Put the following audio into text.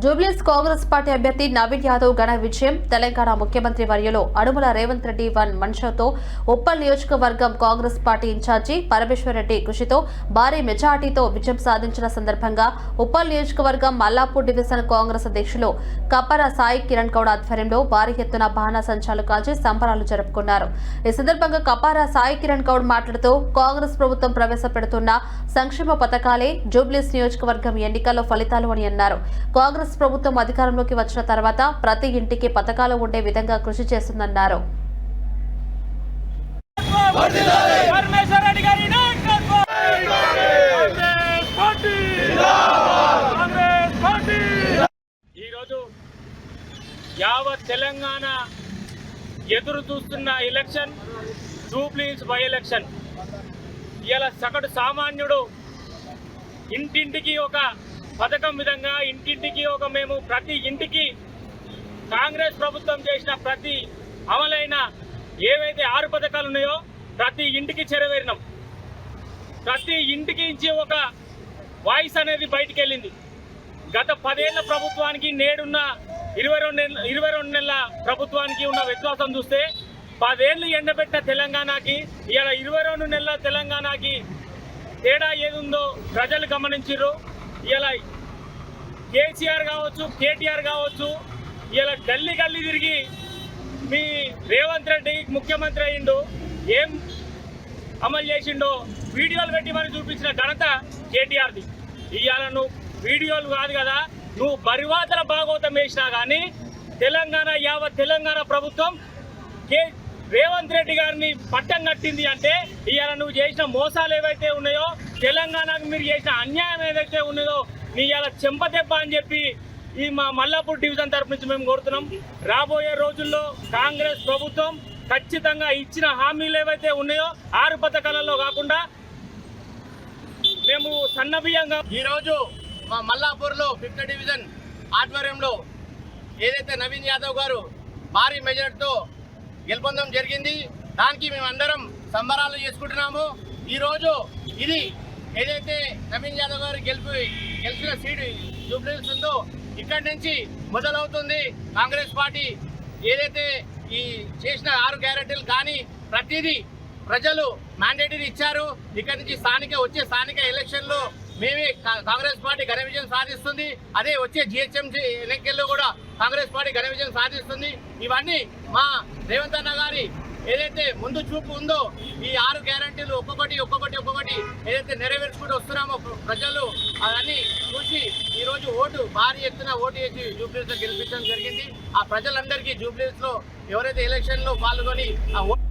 జూబ్లీస్ Congress party అభ్యర్థి నవీన్ యాదవ్ ఘన విజయం. తెలంగాణ ముఖ్యమంత్రి వర్యలో అడుమల రేవంత్ రెడ్డి వన్ మన్షతో ఉప్పల్ నియోజకవర్గం కాంగ్రెస్ పార్టీ ఇన్ఛార్జి పరమేశ్వర్ రెడ్డి కృషితో భారీ మెజార్టీతో విజయం సాధించిన సందర్భంగా ఉప్పల్ నియోజకవర్గం మల్లాపూర్ డివిజన్ కాంగ్రెస్ అధ్యక్షులు కప్పర సాయి కిరణ్ గౌడ్ ఆధ్వర్యంలో భారీ ఎత్తున బాణా సంచాలు కాల్చి సంబరాలు జరుపుకున్నారు. ఈ సందర్భంగా కపార సాయి కిరణ్ గౌడ్ మాట్లాడుతూ కాంగ్రెస్ ప్రభుత్వం ప్రవేశపెడుతున్న సంక్షేమ పథకాలే జూబ్లీస్ నియోజకవర్గం ఎన్నికల్లో ఫలితాలు అని అన్నారు. కాంగ్రెస్ ప్రభుత్వం అధికారంలోకి వచ్చిన తర్వాత ప్రతి ఇంటికి పథకాలు ఉండే విధంగా కృషి చేస్తుందన్నారు. ఈరోజు యావత్ తెలంగాణ ఎదురు చూస్తున్న ఎలక్షన్ జూబ్లీస్ బై ఎలక్షన్ ఇలా సగటు సామాన్యుడు ఇంటింటికి ఒక పథకం విధంగా ఇంటింటికి ఒక మేము ప్రతి ఇంటికి కాంగ్రెస్ ప్రభుత్వం చేసిన ప్రతి అమలైన ఏవైతే ఆరు పథకాలు ఉన్నాయో ప్రతి ఇంటికి చెరవేరినాం. ప్రతి ఇంటికి ఇచ్చి ఒక వాయిస్ అనేది బయటికి వెళ్ళింది గత పదేళ్ళ ప్రభుత్వానికి నేడున్న ఇరవై రెండు నెలల ఇరవై రెండు నెలల ప్రభుత్వానికి ఉన్న వ్యత్యాసం చూస్తే పదేళ్ళు ఎండబెట్టిన తెలంగాణకి ఇలా ఇరవై రెండు నెలల తెలంగాణకి తేడా ఏదుందో ప్రజలు గమనించారు ఇలా కేసీఆర్ కావచ్చు కేటీఆర్ కావచ్చు ఇలా గల్లీ గల్లీ తిరిగి మీ రేవంత్ రెడ్డి ముఖ్యమంత్రి అయిండు ఏం అమలు చేసిండో వీడియోలు పెట్టి మరి చూపించిన ఘనత కేటీఆర్ది. ఇవాళ నువ్వు వీడియోలు కాదు కదా నువ్వు పరివాతల భాగవతం వేసినా కానీ తెలంగాణ యావత్ తెలంగాణ ప్రభుత్వం కే రేవంత్ రెడ్డి గారిని పట్టం కట్టింది అంటే ఇవాళ నువ్వు చేసిన మోసాలు ఏవైతే ఉన్నాయో తెలంగాణకు మీరు చేసిన అన్యాయం ఏదైతే ఉన్నదో నీ ఇలా చెంపదెబ్బ అని చెప్పి ఈ మా మల్లాపూర్ డివిజన్ తరఫు నుంచి మేము కోరుతున్నాం. రాబోయే రోజుల్లో కాంగ్రెస్ ప్రభుత్వం ఖచ్చితంగా ఇచ్చిన హామీలు ఏవైతే ఉన్నాయో ఆరు పథకాలలో కాకుండా మేము సన్నబియ్యంగా ఈరోజు మా మల్లాపూర్లో ఫిఫ్త్ డివిజన్ ఆధ్వర్యంలో ఏదైతే నవీన్ యాదవ్ గారు భారీ మెజార్టీతో గెలుపొందడం జరిగింది. దానికి మేమందరం సంబరాలు చేసుకుంటున్నాము. ఈరోజు ఇది ఏదైతే నవీన్ యాదవ్ గారు గెలుపు గెలిచిన సీటు జూబ్లీస్ ఉందో ఇక్కడి నుంచి మొదలవుతుంది. కాంగ్రెస్ పార్టీ ఏదైతే ఈ చేసిన ఆరు గ్యారెంటీలు కానీ ప్రతిదీ ప్రజలు మ్యాండేటరీ ఇచ్చారు. ఇక్కడి నుంచి స్థానిక వచ్చే స్థానిక ఎలక్షన్లో మేమే కా- కాంగ్రెస్ పార్టీ ఘన విజయం సాధిస్తుంది. అదే వచ్చే జిహెచ్ఎంసీ ఎన్నికల్లో కూడా కాంగ్రెస్ పార్టీ ఘన విజయం సాధిస్తుంది. ఇవన్నీ మా రేవంత్ అన్న గారి ఏదైతే ముందు చూపు ఉందో ఈ ఆరు గ్యారంటీలు ఒక్కొక్కటి ఒక్కొక్కటి ఒక్కొక్కటి ఏదైతే నెరవేర్చుకుంటూ వస్తున్నామో ప్రజలు అవన్నీ చూసి ఈరోజు ఓటు భారీ ఎత్తున ఓటు వేసి జూబ్లీస్లో గెలిపించడం జరిగింది. ఆ ప్రజలందరికీ జూబ్లీస్లో ఎవరైతే ఎలక్షన్లో పాల్గొని ఆ ఓటు